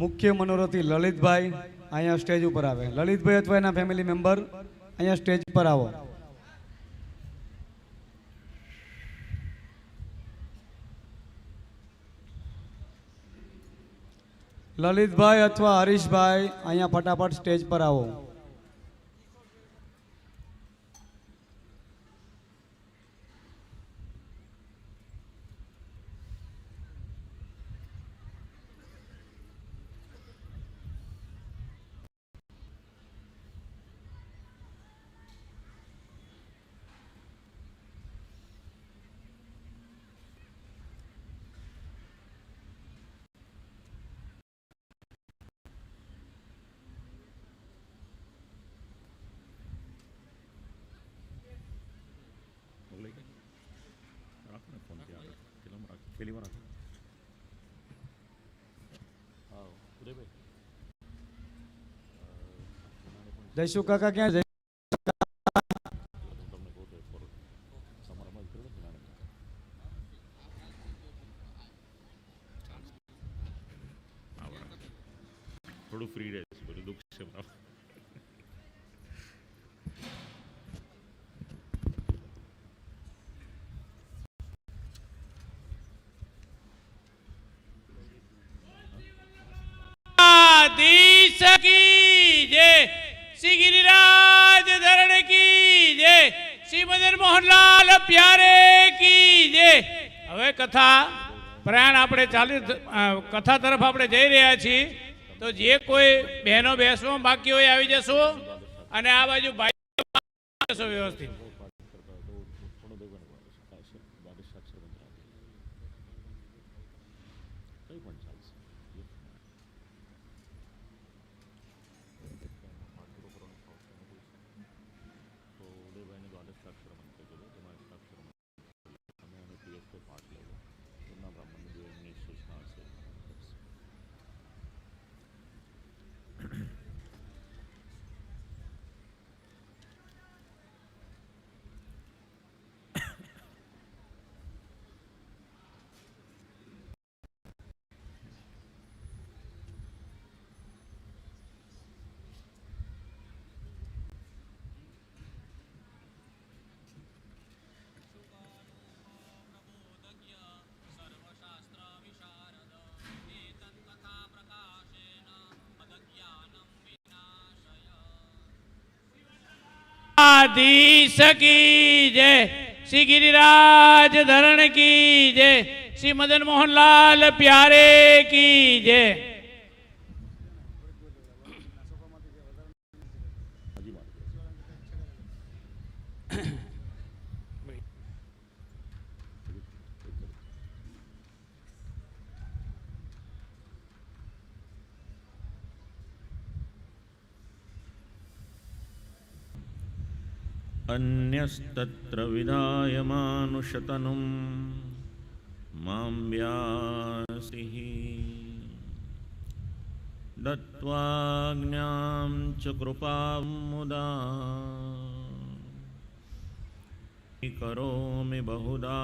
મુખ્ય મનોરથી લલિતભાઈ અહીંયા સ્ટેજ ઉપર આવે. લલિતભાઈ અથવા એના ફેમિલી મેમ્બર અહીંયા સ્ટેજ પર આવો. લલિતભાઈ અથવા હરીશભાઈ અહીંયા ફટાફટ સ્ટેજ પર આવો. જયસુ કાકા ક્યાં જય? પ્યારે કી જય હવે કથા, પ્રયાણ આપણે ચાલી કથા તરફ આપણે જઈ રહ્યા છીએ. તો જે કોઈ બહેનો બેસવા બાકી હોય, આવી જશો. અને આ બાજુ ભાઈ વ્યવસ્થિત. ન્યાયાધીશ કી જય શ્રી ગિરિરાજ ધરણ કી જય શ્રી મદન મોહનલાલ પ્યારે કી જય अन्यस्तत्र विधायमानुशतनुं मां व्यासिः दत्त्वाज्ञां च कृपां मुदा करोमि बहुधा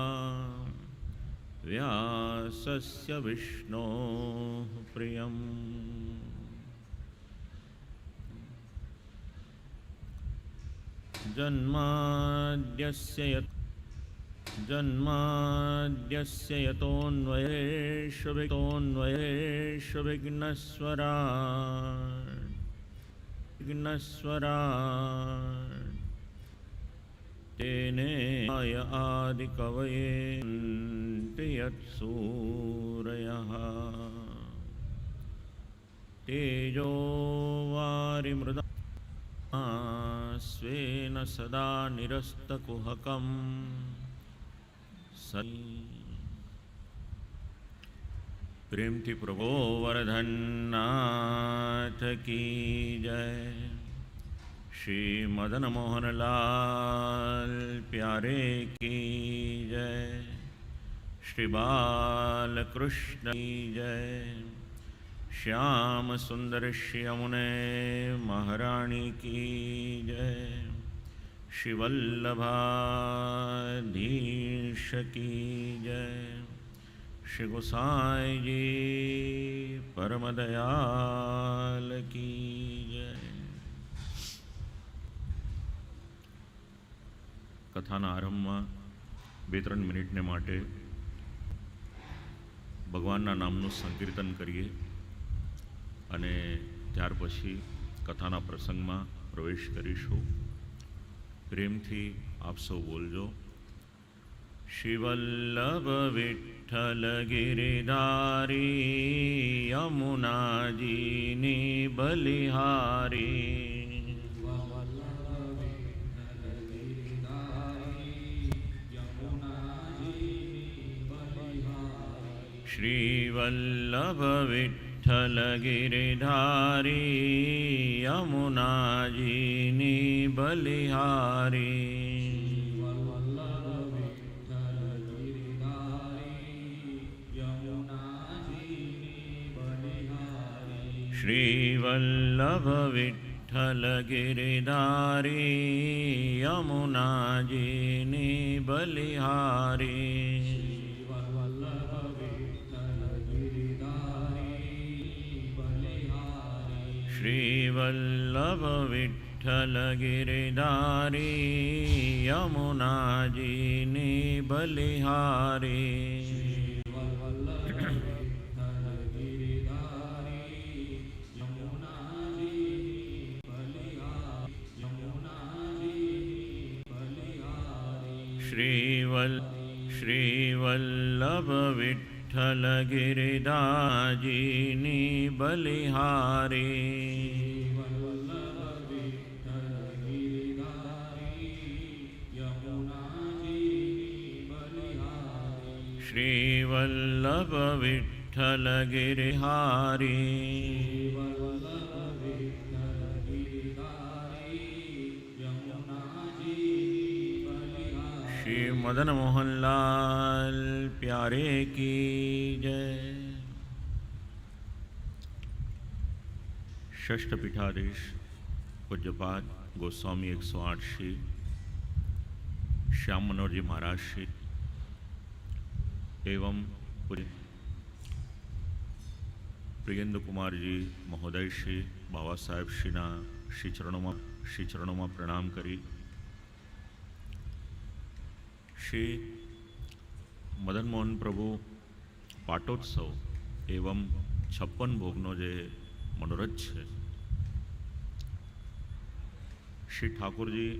व्यासस्य विष्णोः प्रियम् જન્માદ્યસ્ય જન્માદ્યસ્ય યતોન્વયેષ્વતોન્વયેષ્વ વિઘ્નસ્વરા વિઘ્નસ્વરા તેને આય આદિકવયે યત્સૂરય તેજો વારિમૃદ सदा निरस्तकुहकं સઈ પ્રેમથી પ્રભો વરધન્નાથ કી જય શ્રી મદન મોહનલાલ પ્યારે કી જય શ્રી બાલકૃષ્ણ કી જય શ્યામ સુંદર શ્યમુને મહારાણી કી જય શ્રી વલ્લભાધીશ કી જય શ્રી ગોસાઈજી પરમદયાલ કી જય કથાના આરંભમાં બે ત્રણ મિનિટને માટે ભગવાનના નામનું સંકીર્તન કરીએ અને ત્યાર પછી કથાના પ્રસંગમાં પ્રવેશ કરીશું પ્રેમથી આપ સૌ બોલજો. શિવલ્લભ વિઠ્ઠલ ગિરિધારી યમુનાજીની બલિહારી. શ્રીવલ્લભ વિઠ્ઠલ વિઠ્ઠલ ગિરિધારી યમુનાજીની બલિહારી. શ્રીવલ્લભ વિઠ્ઠલ ગિરિધારી યમુનાજીની બલિહારી. શ્રીવલ્ શ્રીવલ્લભ વિઠ્ઠલ ગિરિદાજીની બલિહારી શ્રીવલ્લભ વિઠ્ઠલ ગિરિહારી શ્રી મદન મોહનલાલ પ્યારે કી જય ષષ્ઠ પીઠાધીશ પૂજ્યપાદ ગોસ્વામી એકસો આઠ શ્રી શ્યામ મનોહરજી મહારાજ શ્રી एवं પ્રિયેન્દ્રકુમારજી મહોદય શ્રી બાબા સાહેબશ્રીના શ્રી ચરણોમાં શ્રી ચરણોમાં પ્રણામ કરી શ્રી મદનમોહન પ્રભુ પાટોત્સવ એવમ છપ્પન ભોગનો જે મનોરથ છે શ્રી ઠાકોરજી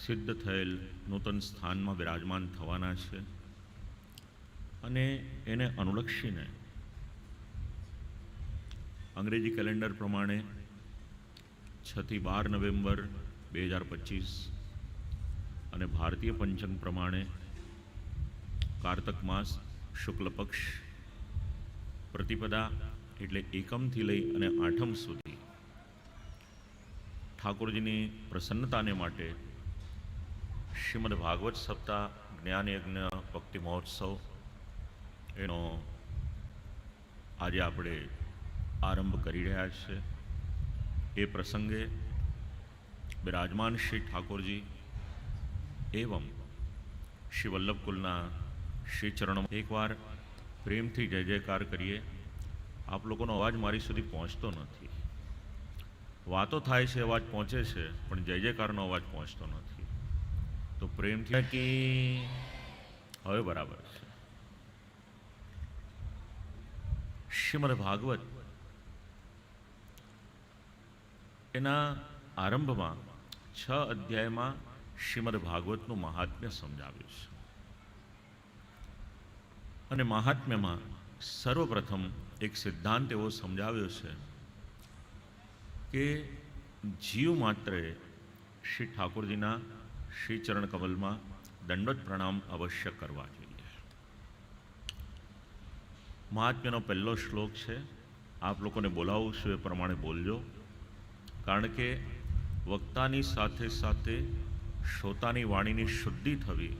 સિદ્ધ થયેલ નૂતન સ્થાનમાં બિરાજમાન થવાના છે અને એને અનુલક્ષીને અંગ્રેજી કેલેન્ડર પ્રમાણે છથી બાર નવેમ્બર બે હજાર પચીસ અને ભારતીય પંચંગ પ્રમાણે કારતક માસ શુક્લ પક્ષ પ્રતિપદા એટલે એકમથી લઈ અને આઠમ સુધી ઠાકોરજીની પ્રસન્નતાને માટે શ્રીમદ ભાગવત સપ્તાહ જ્ઞાન યજ્ઞ ભક્તિ મહોત્સવ એનો આજે આપણે આરંભ કરી રહ્યા છે. એ પ્રસંગે બિરાજમાન શ્રી ઠાકોરજી એવમ શ્રી વલ્લભકુલના શ્રી ચરણ એકવાર પ્રેમથી જય જયકાર કરીએ. આપ લોકોનો અવાજ મારી સુધી પહોંચતો નથી. વાતો થાય છે અવાજ પહોંચે છે પણ જય જયકારનો અવાજ પહોંચતો નથી. તો પ્રેમથી કે હવે બરાબર છે. શ્રીમદ ભાગવત એના આરંભમાં છ અધ્યાયમાં શ્રીમદ ભાગવતનું મહાત્મ્ય સમજાવ્યું છે. અને મહાત્મ્યમાં સર્વપ્રથમ એક સિદ્ધાંત એવો સમજાવ્યો છે કે જીવ માત્રે શ્રી ઠાકોરજીના શ્રી ચરણ કમલમાં દંડોત પ્રણામ અવશ્ય કરવા જોઈએ. મહાત્મ્યનો પહેલો શ્લોક છે. આપ લોકોને બોલાવું છું, એ પ્રમાણે બોલજો. કારણ કે વક્તાની સાથે સાથે શ્રોતાની વાણીની શુદ્ધિ થવી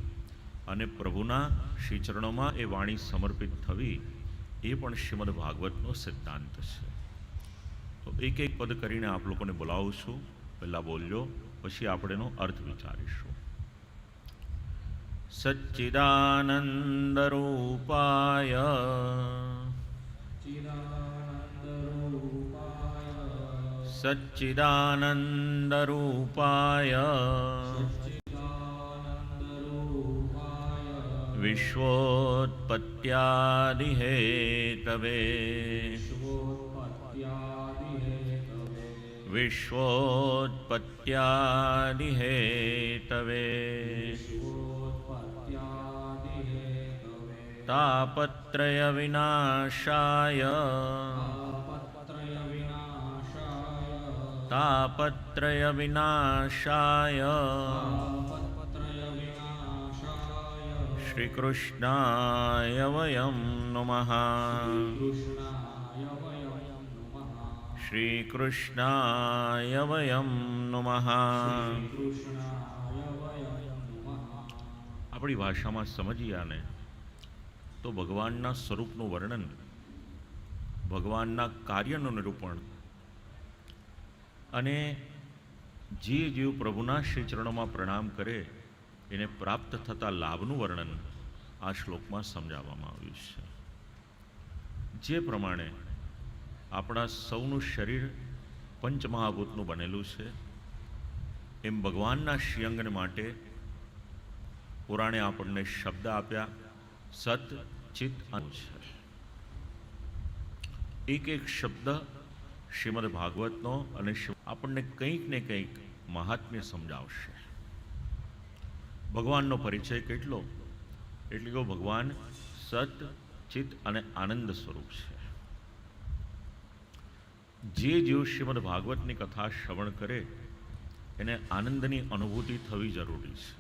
અને પ્રભુના શ્રીચરણોમાં એ વાણી સમર્પિત થવી એ પણ શ્રીમદ ભાગવતનો સિદ્ધાંત છે. તો એક એક પદ કરીને આપ લોકોને બોલાવું છું. પહેલાં બોલજો, પછી આપણે એનો અર્થ વિચારીશું. सच्चिदानन्दरूपाय। सच्चिदानन्दरूपाय। विश्वोत्पत्यादिहेतवे। विश्वोत्पत्यादिहेतवे। तापत्रयविनाशाय तापत्रयविनाशाय श्रीकृष्णाय वयं नमः શ્રીકૃષ્ણાય વયમ નમઃ આપણી ભાષામાં સમજીએ આને તો ભગવાનના સ્વરૂપનું વર્ણન, ભગવાનના કાર્યનું નિરૂપણ. અને જે જીવ પ્રભુના શ્રી ચરણોમાં પ્રણામ કરે, એને પ્રાપ્ત થતા લાભનું વર્ણન આ શ્લોકમાં સમજાવવામાં આવ્યું છે. જે પ્રમાણે આપણા સૌનું શરીર પંચમહાભૂતનું બનેલું છે, એમ ભગવાનના શ્રીઅંગને માટે પુરાણે આપણને શબ્દ આપ્યા, સત ચિત્ત છે એક એક શબ્દ શ્રીમદ ભાગવતનો અને આપણને કંઈક ને કંઈક મહાત્મ્ય સમજાવશે ભગવાનનો પરિચય કેટલો એટલે કે ભગવાન સત ચિત્ત અને આનંદ સ્વરૂપ છે જે જીવ શ્રીમદ ભાગવતની કથા શ્રવણ કરે એને આનંદની અનુભૂતિ થવી જરૂરી છે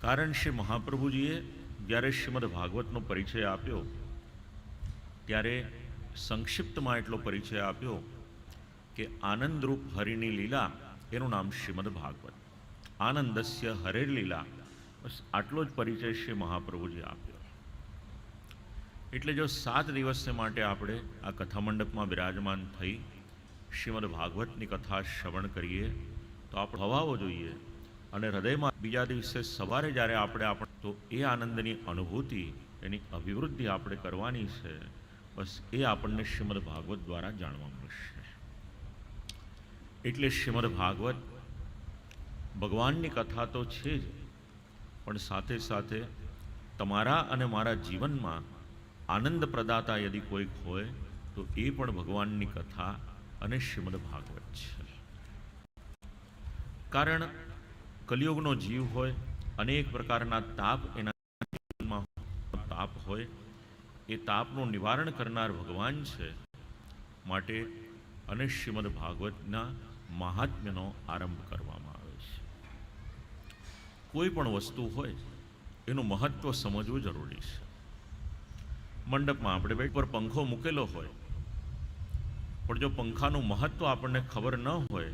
કારણ શ્રી મહાપ્રભુજીએ જ્યારે શ્રીમદ ભાગવતનો પરિચય આપ્યો, ત્યારે સંક્ષિપ્તમાં એટલો પરિચય આપ્યો કે આનંદરૂપ હરિની લીલા, એનું નામ શ્રીમદ ભાગવત. આનંદસ્ય હરેર લીલા. બસ આટલો જ પરિચય શ્રી મહાપ્રભુજી આપ્યો. એટલે જો સાત દિવસને માટે આપણે આ કથા મંડપમાં બિરાજમાન થઈ શ્રીમદ ભાગવતની કથા શ્રવણ કરીએ, તો આપણે હવાવો જોઈએ અને હૃદયમાં બીજા દિવસે સવારે જ્યારે આપણે આપણે તો એ આનંદની અનુભૂતિ, એની અભિવૃદ્ધિ આપણે કરવાની છે, બસ એ આપણને શ્રીમદ ભાગવત દ્વારા જાણવા મળશે. એટલે શ્રીમદ ભાગવત ભગવાનની કથા તો છે જ, પણ સાથે સાથે તમારા અને મારા જીવનમાં આનંદ પ્રદાતા યદિ કોઈક હોય, તો એ પણ ભગવાનની કથા અને શ્રીમદ ભાગવત છે. કારણ કલિયુગનો જીવ હોય, અનેક પ્રકારના તાપ એના તાપ હોય, એ તાપનું નિવારણ કરનાર ભગવાન છે. માટે અને શ્રીમદ ભાગવતના મહાત્મ્યનો આરંભ કરવામાં આવે છે. કોઈ પણ વસ્તુ હોય, એનું મહત્વ સમજવું જરૂરી છે. મંડપમાં આપણે બેઠ પર પંખો મૂકેલો હોય, પણ જો પંખાનું મહત્વ આપણને ખબર ન હોય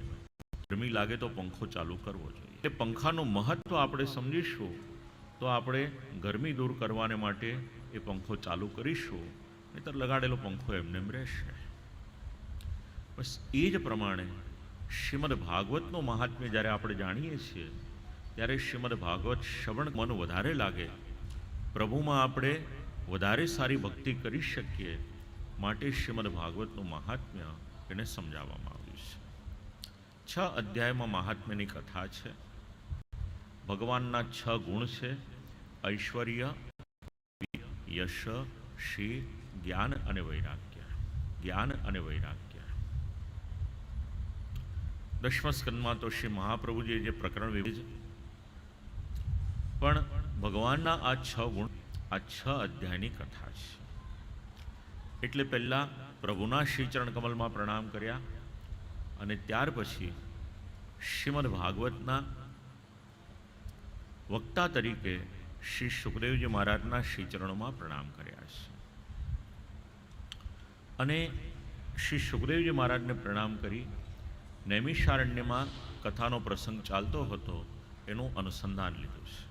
ગરમી લાગે તો પંખો ચાલુ કરવો જોઈએ. એ પંખાનું મહત્વ આપણે સમજીશું, તો આપણે ગરમી દૂર કરવાને માટે એ પંખો ચાલુ કરીશું, નહીતર લગાડેલો પંખો એમને એમ રહેશે. બસ એ જ પ્રમાણે શ્રીમદ ભાગવતનું મહાત્મ્ય જ્યારે આપણે જાણીએ છીએ, ત્યારે શ્રીમદ ભાગવત શ્રવણ મન વધારે લાગે. પ્રભુમાં આપણે વધારે સારી ભક્તિ કરી શકીએ માટે શ્રીમદ ભાગવતનું મહાત્મ્ય એને સમજાવવામાં આવ્યું છે. છ અધ્યાયમાં મહાત્મ્યની કથા છે. ભગવાનના છ ગુણ છે. ઐશ્વર્ય, યશ, શ્રી, જ્ઞાન અને વૈરાગ્ય. જ્ઞાન અને વૈરાગ્ય. દશમ સ્કંદમાં તો શ્રી મહાપ્રભુજીએ જે પ્રકરણ વિવિધ પણ ભગવાનના આ છ ગુણ, આ છ અધ્યાયની કથા છે. એટલે પહેલાં પ્રભુના શ્રી ચરણ કમલમાં પ્રણામ કર્યા. અને ત્યાર પછી શ્રીમદ ભાગવતના વક્તા તરીકે શ્રી સુખદેવજી મહારાજના શ્રી ચરણોમાં પ્રણામ કર્યા છે. અને શ્રી સુખદેવજી મહારાજને પ્રણામ કરી નૈમિષારણ્યમાં કથાનો પ્રસંગ ચાલતો હતો એનું અનુસંધાન લીધું છે.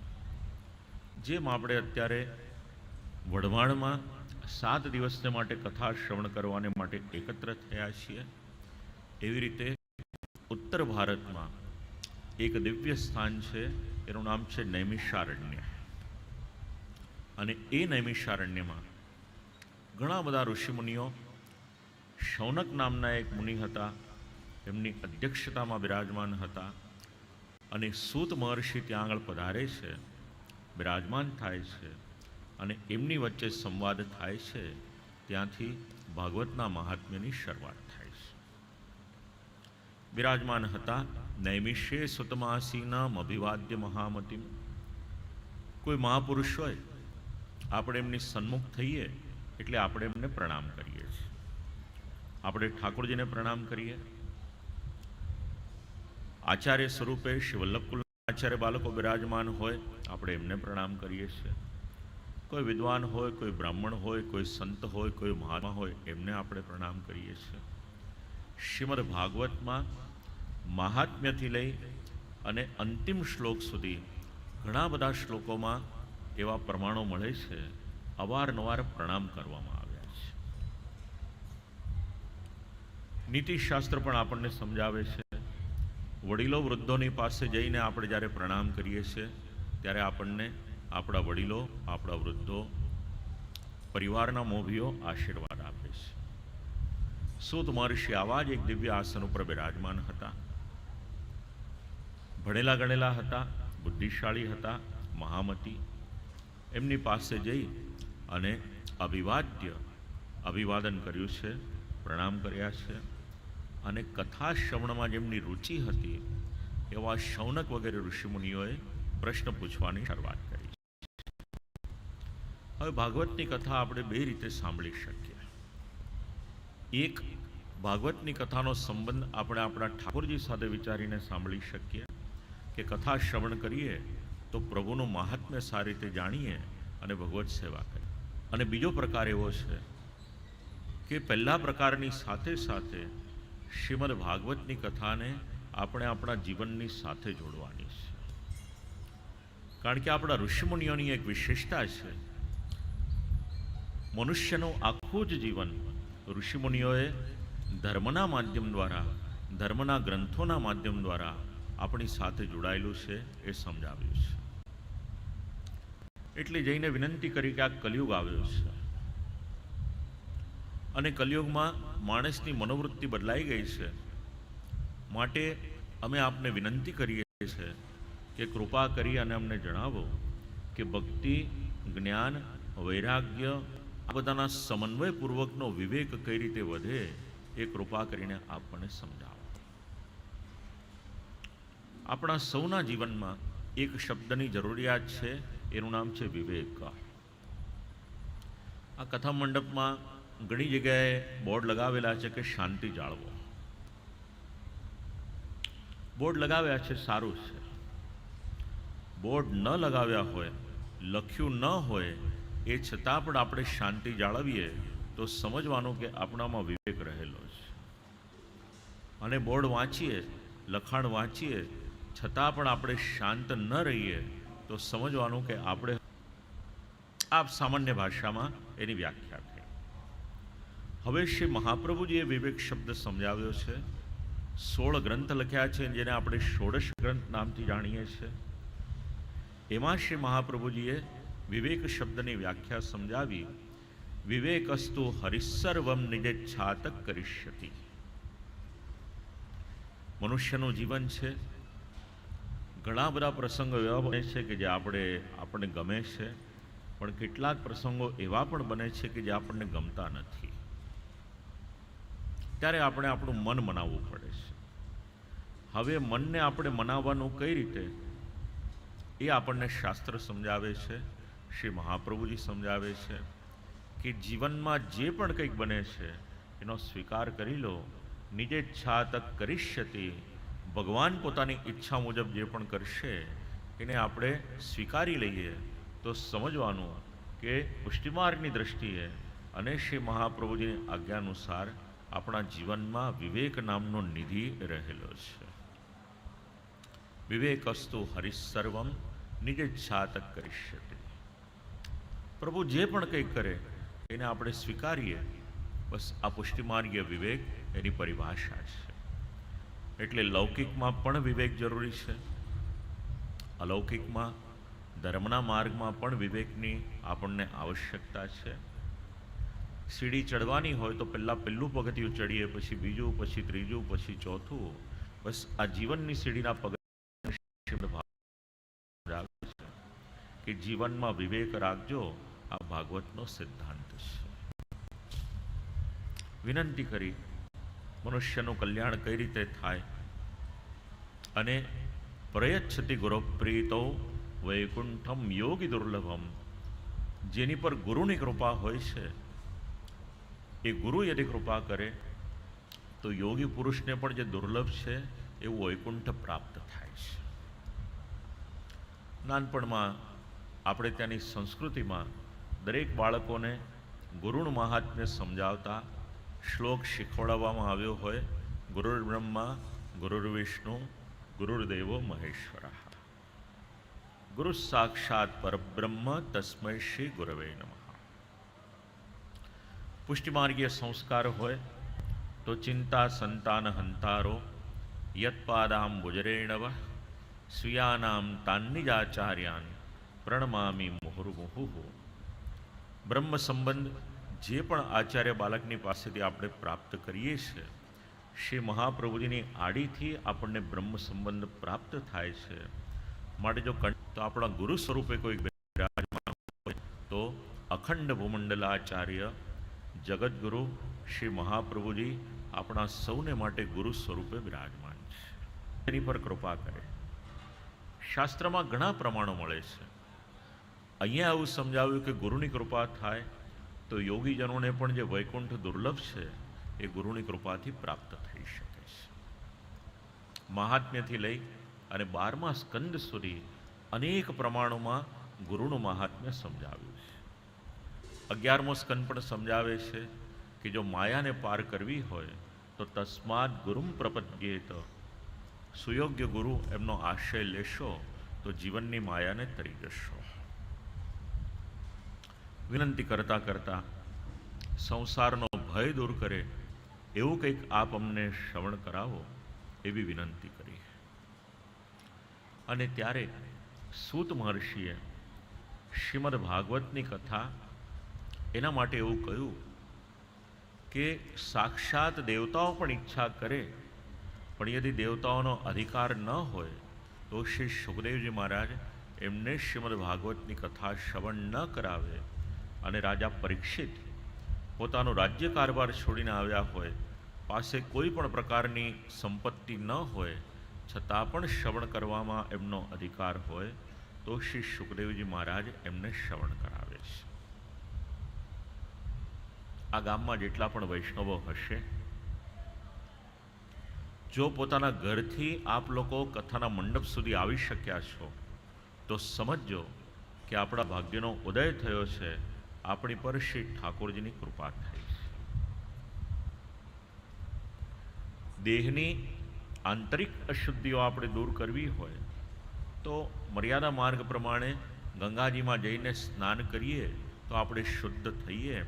જેમ આપણે અત્યારે વઢવાણમાં સાત દિવસને માટે કથા શ્રવણ કરવાને માટે એકત્ર થયા છીએ એવી રીતે ઉત્તર ભારતમાં એક દિવ્ય સ્થાન છે, એનું નામ છે નૈમિષારણ્ય. અને એ નૈમિષારણ્યમાં ઘણા બધા ઋષિમુનિઓ શૌનક નામના એક મુનિ હતા, એમની અધ્યક્ષતામાં બિરાજમાન હતા અને સૂત મહર્ષિ ત્યાં આગળ પધારે છે, બિરાજમાન થાય છે અને એમની વચ્ચે સંવાદ થાય છે, ત્યાંથી ભાગવતના મહાત્મ્યની શરૂઆત. બિરાજમાન હતા. નૈમિષે સુતમાસીનામ અભિવાદ્ય મહામતિમ. કોઈ મહાપુરુષ હોય, આપણે એમની સન્મુખ થઈએ એટલે આપણે એમને પ્રણામ કરીએ છીએ. આપણે ઠાકોરજીને પ્રણામ કરીએ. આચાર્ય સ્વરૂપે શ્રી વલ્લભકુલ આચાર્ય બાળકો બિરાજમાન હોય, આપણે એમને પ્રણામ કરીએ છીએ. કોઈ વિદ્વાન હોય, કોઈ બ્રાહ્મણ હોય, કોઈ સંત હોય, કોઈ મહાત્મા હોય, એમને આપણે પ્રણામ કરીએ છીએ. શ્રીમદ ભાગવતમાં મહાત્મ્યથી લઈ અને અંતિમ શ્લોક સુધી ઘણા બધા શ્લોકોમાં એવા પ્રમાણો મળે છે. અવારનવાર પ્રણામ કરવામાં આવ્યા છે. નીતિશાસ્ત્ર પણ આપણને સમજાવે છે. વડીલો વૃદ્ધોની પાસે જઈને આપણે જ્યારે પ્રણામ કરીએ છીએ, ત્યારે આપણને આપણા વડીલો, આપણા વૃદ્ધો, પરિવારના મોભીઓ આશીર્વાદ આપે છે. સુત મહર્ષિ આવા જ એક દિવ્ય આસન ઉપર બિરાજમાન હતા. ભણેલા ગણેલા હતા, બુદ્ધિશાળી હતા, મહામતી. એમની પાસે જઈ અને અભિવાદ્ય, અભિવાદન કર્યું છે, પ્રણામ કર્યા છે. અને કથા શ્રવણમાં જેમની રુચિ હતી, એવા શૌનક વગેરે ઋષિમુનિઓએ પ્રશ્ન પૂછવાની શરૂઆત કરી. હવે ભાગવતની કથા આપણે બે રીતે સાંભળી શકીએ. એક, ભાગવતની કથાનો સંબંધ આપણે આપણા ઠાકોરજી સાથે વિચારીને સાંભળી શકીએ. કે કથા શ્રવણ કરીએ તો પ્રભુનું મહાત્મ્ય સારી રીતે જાણીએ અને ભગવત સેવા કરીએ. અને બીજો પ્રકાર એવો છે કે પહેલા પ્રકારની સાથે સાથે શ્રીમદ ભાગવતની કથાને આપણે આપણા જીવનની સાથે જોડવાની છે. કારણ કે આપણા ઋષિમુનિઓની એક વિશેષતા છે, મનુષ્યનું આખું જ જીવન ઋષિમુનિઓએ ધર્મના માધ્યમ દ્વારા, ધર્મના ગ્રંથોના માધ્યમ દ્વારા આપણી સાથે જોડાયેલું છે એ સમજાવ્યું છે. એટલે જઈને વિનંતી કરી કે આ કલયુગ આવ્યો છે. અને કલયુગમાં માણસની મનોવૃત્તિ બદલાઈ ગઈ છે. માટે અમે આપને વિનંતી કરીએ છીએ કે કૃપા કરી અને અમને જણાવો કે ભક્તિ, જ્ઞાન, વૈરાગ્ય, આ બધાના સમન્વયપૂર્વકનો વિવેક કઈ રીતે વધે એ કૃપા કરીને આપણને સમજાવો. આપણા સૌના જીવનમાં એક શબ્દની જરૂરિયાત છે, એનું નામ છે વિવેક. આ કથા મંડપમાં ઘણી જગ્યાએ બોર્ડ લગાવેલા છે કે શાંતિ જાળવો. બોર્ડ લગાવ્યા છે સારું છે. બોર્ડ ન લગાવ્યા હોય, લખ્યું ન હોય, એ છતાં પણ આપણે શાંતિ જાળવીએ તો સમજવાનું કે આપણામાં વિવેક રહેલો છે. અને બોર્ડ વાંચીએ, લખાણ વાંચીએ છતાં પણ આપણે શાંત ન રહીએ, તો સમજવાનું કે આપણે આ સામાન્ય ભાષામાં એની વ્યાખ્યા થઈ. હવે શ્રી મહાપ્રભુજીએ વિવેક શબ્દ સમજાવ્યો છે. સોળ ગ્રંથ લખ્યા છે, જેને આપણે ષોડશ ગ્રંથ નામથી જાણીએ છીએ. એમાં શ્રી મહાપ્રભુજીએ વિવેક શબ્દની વ્યાખ્યા સમજાવી, વિવેકસ્તુ હરિસર્વમ છાતક કરીષ્યતિ. મનુષ્યનું જીવન છે ઘણા બધા પ્રસંગો એવા બને છે કે જે આપણે, આપણને ગમે છે, પણ કેટલાક પ્રસંગો એવા પણ બને છે કે જે આપણને ગમતા નથી. ત્યારે આપણે આપણું મન મનાવવું પડે છે. હવે મનને આપણે મનાવવાનું કઈ રીતે? એ આપણને શાસ્ત્ર સમજાવે છે, શ્રી મહાપ્રભુજી સમજાવે છે કે જીવનમાં જે પણ કંઈક બને છે, એનો સ્વીકાર કરી લો નિજેચ્છા તક કરીષ્યતિ ભગવાન પોતાની ઈચ્છા મુજબ જે પણ કરશે, એને આપણે સ્વીકારી લઈએ તો સમજવાનું કે પુષ્ટિમાર્ગની દ્રષ્ટિએ અને શ્રી મહાપ્રભુજીની આજ્ઞાનુસાર આપણા જીવનમાં વિવેક નામનો નિધિ રહેલો છે. વિવેકસ્તુ હરિસર્વમ નિજેચ્છાતક શકે પ્રભુ જે પણ કંઈ કરે, એને આપણે સ્વીકારીએ. બસ આ પુષ્ટિમાર્ગીય વિવેક એની પરિભાષા છે. એટલે લૌકિકમાં પણ વિવેક જરૂરી છે. અલૌકિકમાં, ધર્મના માર્ગમાં પણ વિવેકની આપણને આવશ્યકતા છે. સીડી ચડવાની હોય તો પહેલાં પહેલું પગથિયું ચડીએ, પછી બીજું, પછી ત્રીજું, પછી ચોથું. બસ આ જીવનની સીડીના પગ કે જીવનમાં વિવેક રાખજો, આ ભાગવતનો સિદ્ધાંત છે. વિનંતી કરી. મનુષ્યનું કલ્યાણ કઈ રીતે થાય? અને પ્રયચ્છતિ ગુરુપ્રીતો વૈકુંઠમ યોગી દુર્લભમ. જેની પર ગુરુની કૃપા હોય છે. એ ગુરુ યદિ કૃપા કરે, તો યોગી પુરુષને પણ જે દુર્લભ છે એવું વૈકુંઠ પ્રાપ્ત થાય છે. નાનપણમાં આપણે ત્યાંની સંસ્કૃતિમાં દરેક બાળકોને ગુરુનું મહાત્મ્ય સમજાવતા શ્લોક શીખવાડવામાં આવ્યો હોય, ગુરુર બ્રહ્મા, ગુરુર વિષ્ણુ ગુરુર્દેવો મહેશ્વર. ગુરુ સાક્ષાત પરબ્રહ્મ તસ્મૈ શ્રી ગુરવે નમઃ. પુષ્ટિમાર્ગીય સંસ્કાર હોય, તો ચિંતા સંતાન હંતારો, યત્પાદામ ગુજરેણવ સ્વીયાનામ તાન્નિજાચાર્યાન પ્રણમામી મુહુર્મુહુ. બ્રહ્મ સંબંધ જે પણ આચાર્ય બાલકની પાસેથી આપણે પ્રાપ્ત કરીએ છીએ શ્રી મહાપ્રભુજીની આડીથી આપણને બ્રહ્મ સંબંધ પ્રાપ્ત થાય છે. માટે જો તો આપણા ગુરુ સ્વરૂપે કોઈ બિરાજમાન હોય, તો અખંડ ભૂમંડલાચાર્ય જગતગુરુ શ્રી મહાપ્રભુજી આપણા સૌને માટે ગુરુ સ્વરૂપે બિરાજમાન છે. એની પર કૃપા કરે. શાસ્ત્રમાં ઘણા પ્રમાણો મળે છે. અહીંયા એવું સમજાવ્યું કે ગુરુની કૃપા થાય તો યોગીજનોને પણ જે વૈકુંઠ દુર્લભ છે, એ ગુરુની કૃપાથી પ્રાપ્ત થઈ શકે છે. મહાત્મ્યથી લઈ અને બારમા સ્કંદ સુધી અનેક પ્રમાણોમાં ગુરુનું મહાત્મ્ય સમજાવ્યું છે. અગિયારમો સ્કંદ પણ સમજાવે છે કે જો માયાને પાર કરવી હોય, તો તસ્માત ગુરુમ પ્રપદ્યેત. સુયોગ્ય ગુરુ એમનો આશ્રય લેશો, તો જીવનની માયાને તરી જશો. વિનંતી કરતા કરતા સંસારનો ભય દૂર કરે, એવું કંઈક આપ અમને શ્રવણ કરાવો એવી વિનંતી કરી. અને ત્યારે સૂત મહર્ષિએ શ્રીમદ ભાગવતની કથા એના માટે એવું કહ્યું કે સાક્ષાત દેવતાઓ પણ ઈચ્છા કરે, પણ યદિ દેવતાઓનો અધિકાર ન હોય, તો શ્રી સુખદેવજી મહારાજ એમને શ્રીમદ ભાગવતની કથા શ્રવણ ન કરાવે. અને રાજા પરીક્ષિત. પોતાનો રાજ્ય કારભાર છોડીને આવ્યા હોય, પાસે કોઈ પણ પ્રકારની સંપત્તિ ન હોય, છતાં પણ શ્રવણ કરવામાં એમનો અધિકાર હોય, તો શ્રી સુખદેવજી મહારાજ એમને શ્રવણ કરાવે છે. આ ગામમાં જેટલા પણ વૈષ્ણવો હશે, જો પોતાના ઘરથી આપ લોકો કથાના મંડપ સુધી આવી શક્યા છો, તો સમજજો કે આપણા ભાગ્યનો ઉદય થયો છે આપણી પર શ્રી ઠાકોરજીની કૃપા છે દેહની આંતરિક અશુદ્ધિઓ આપણે દૂર કરવી હોય, તો મર્યાદા માર્ગ પ્રમાણે ગંગાજીમાં જઈને સ્નાન કરીએ તો આપણે શુદ્ધ થઈએ.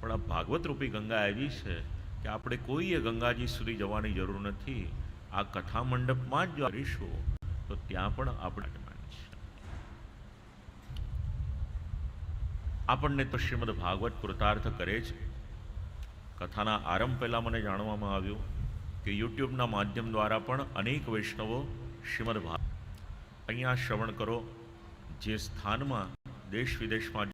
પણ આ ભાગવત રૂપી ગંગા એવી છે કે આપણે કોઈએ ગંગાજી સુધી જવાની જરૂર નથી. આ કથા મંડપમાં જ જો કરીશું તો ત્યાં પણ આપણે વિરાજમાન છે આપણને તો શ્રીમદ ભાગવત કૃતાર્થ કરે છે કથાના આરંભ પહેલાં મને જાણવામાં આવ્યું કે યુટ્યુબના માધ્યમ દ્વારા પણ અનેક વૈષ્ણવો શ્રીમદ ભાગ અહીંયા શ્રવણ કરો. જે સ્થાનમાં દેશ વિદેશમાં